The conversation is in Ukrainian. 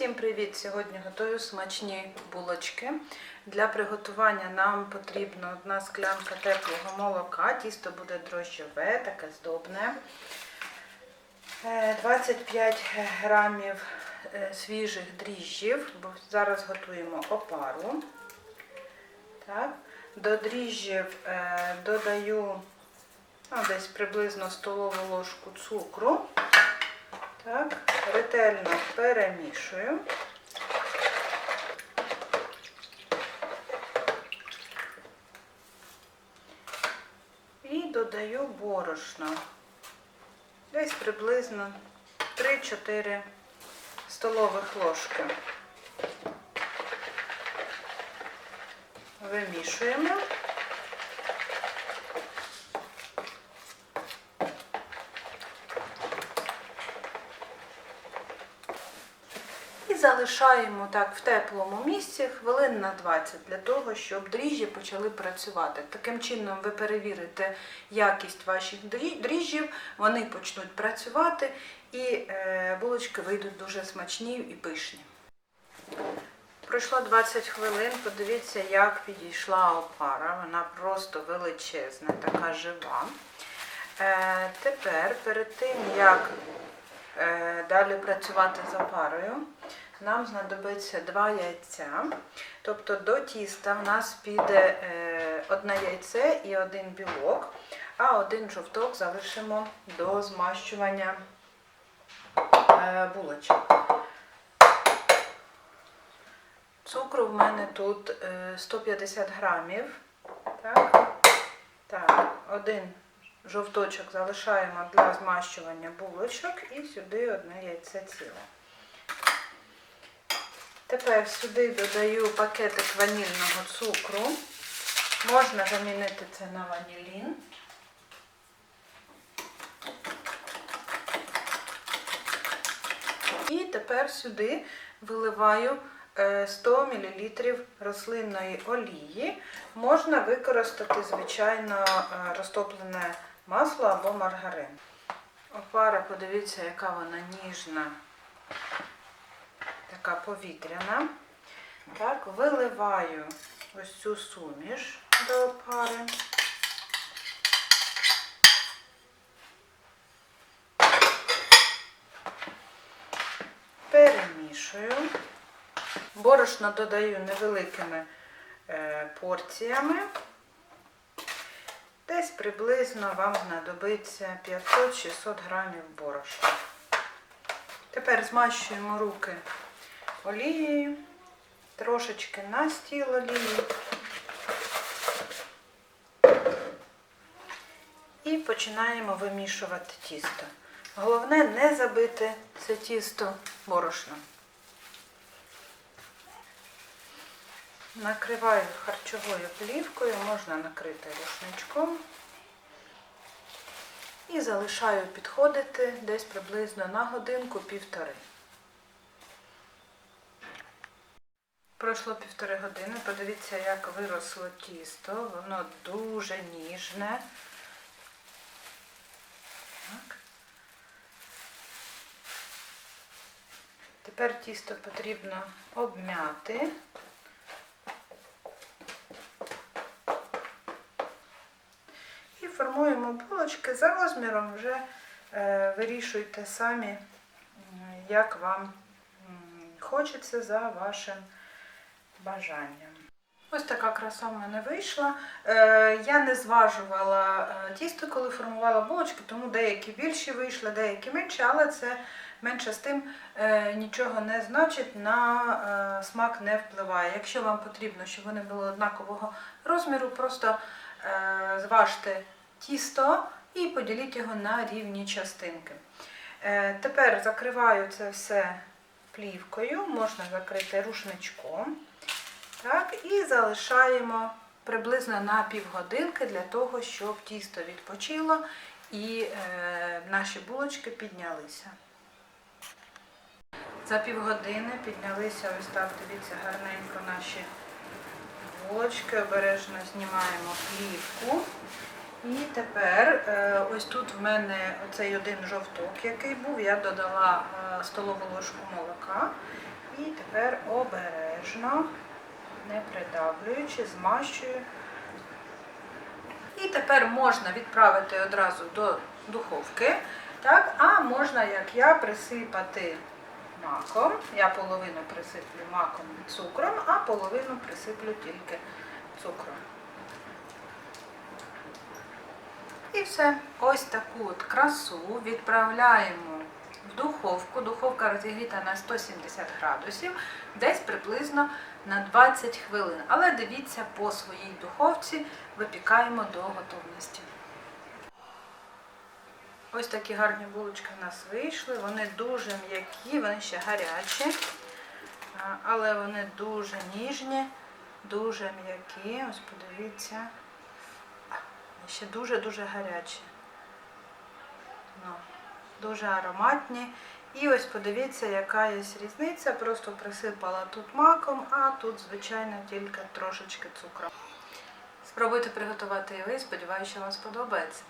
Всім привіт! Сьогодні готую смачні булочки. Для приготування нам потрібна одна склянка теплого молока. Тісто буде дрожжове, таке здобне. Е, 25 грамів е, свіжих дріжджів, бо зараз готуємо опару. Так. До дріжджів е, додаю ну, десь приблизно столову ложку цукру. Так, ретельно перемішую. І додаю борошно. Десь приблизно 3-4 столових ложки. Вимішуємо. Залишаємо так в теплому місці хвилин на 20 для того, щоб дріжджі почали працювати. Таким чином ви перевірите якість ваших дріжджів, вони почнуть працювати і е, булочки вийдуть дуже смачні і пишні. Пройшло 20 хвилин, подивіться, як підійшла опара. Вона просто величезна, така жива. Е, тепер, перед тим, як е, далі працювати з опарою, нам знадобиться два яйця. Тобто до тіста в нас піде е, одне яйце і один білок, а один жовток залишимо до змащування е, булочок. Цукру в мене тут е, 150 грамів. Так. так, один жовточок залишаємо для змащування булочок і сюди одне яйце ціле. Тепер сюди додаю пакетик ванільного цукру. Можна замінити це на ванілін. І тепер сюди виливаю е, 100 мл рослинної олії. Можна використати, звичайно, е, розтоплене масло або маргарин. Опара, подивіться, яка вона ніжна, така повітряна. Так, виливаю ось цю суміш до опари. Перемішую. Борошно додаю невеликими е, порціями. Десь приблизно вам знадобиться 500-600 грамів борошна. Тепер змащуємо руки олією, трошечки на стіл олії. І починаємо вимішувати тісто. Головне не забити це тісто борошном. Накриваю харчовою плівкою, можна накрити рушничком. І залишаю підходити десь приблизно на годинку-півтори. Пройшло півтори години. Подивіться, як виросло тісто. Воно дуже ніжне. Так. Тепер тісто потрібно обмяти. І формуємо булочки за розміром, вже е, вирішуйте самі, як вам хочеться за вашим бажанням. Ось така краса в мене вийшла. Е, я не зважувала е, тісто, коли формувала булочки, тому деякі більші вийшли, деякі менші, але це менше з тим е, нічого не значить, на смак не впливає. Якщо вам потрібно, щоб вони були однакового розміру, просто зважте тісто і поділіть його на рівні частинки. Тепер закриваю це все плівкою, можна закрити рушничком. Так, і залишаємо приблизно на півгодинки для того, щоб тісто відпочило і е, наші булочки піднялися. За півгодини піднялися ось так, дивіться, гарненько наші булочки. Обережно знімаємо плівку. І тепер е, ось тут в мене оцей один жовток, який був, я додала е, столову ложку молока І Тепер обережно, не придавлюючи, змащую. І тепер можна відправити одразу до духовки, так? а можна, як я, присипати маком. Я половину присиплю маком і цукром, а половину присиплю тільки цукром. І все. Ось таку от красу відправляємо в духовку. Духовка розігріта на 170 градусів, десь приблизно на 20 хвилин. Але дивіться по своїй духовці, випікаємо до готовності. Ось такі гарні булочки в нас вийшли. Вони дуже м'які, вони ще гарячі, але вони дуже ніжні, дуже м'які. Ось подивіться. Ще дуже-дуже гарячі. Ну, дуже ароматні. І ось подивіться, яка є різниця. Просто присипала тут маком, а тут, звичайно, тільки трошечки цукру. Спробуйте приготувати і ви, сподіваюся, що вам сподобається.